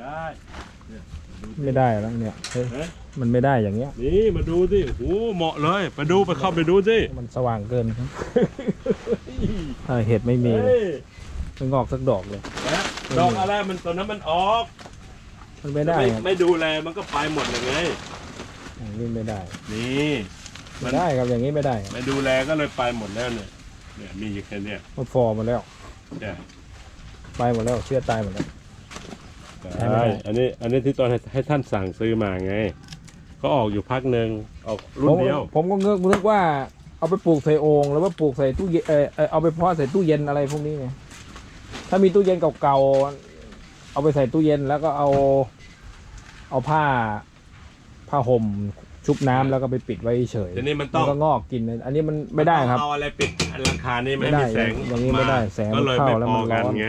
ได้เนี่ยดูสิ ไม่ได้แล้วเนี่ยเฮ้ยเอ๊ะ มันไม่ได้อย่างเงี้ย นี่มาดูสิโอ้โหเหมาะเลยไปดูไปเข้าไปดูสิมันสว่างเกินครับเออเห็ดไม่มีเลยเฮ้ยไม่งอกสักดอกเลย นะดอกอะไรมันตอนนั้นมันออกมันไม่ได้ไม่ครับไม่ดูแลมันก็ไปหมดเลยไงอย่างนี้ไม่ได้นี่ไม่ได้ครับอย่างนี้ไม่ได้ครับไม่ดูแลก็เลยไปหมดแล้วเนี่ยเนี่ยมีอยู่แค่เนี้ยมันฟอร์มาแล้วเนี่ย ไปหมดแล้วเชื่อตายหมดแล้ว ใช่ไหมใช่อันนี้อันนี้ที่ตอนให้ให้ท่านสั่งซื้อมาไง ก็ออกอยู่พักหนึ่งออกรุ่ผนมเดียวผมก็เงือกนึกว่าเอาไปปลูกใส่โอ่งแล้วว่าปลูกใส่ตู้เย็นเออเออเอาไปเพาะใส่ตู้เย็นอะไรพวกนี้ไงถ้ามีตู้เย็นเก่าๆเอาไปใส่ตู้เย็นแล้วก็เอา เอาผ้า ผ้าห่มชุบน้ำแล้วก็ไปปิดไว้เฉยทีนี้มันมัต้องนก็งอกกินอันนี้มันไม่ได้ครับ เอาอะไรปิดหลังคานี่ไม่ไม่ให้ได้มีแสงอย่างนี้ไม่ได้แสงก็เลยเข้าไม่แล้วพมัอนร้กันอนไง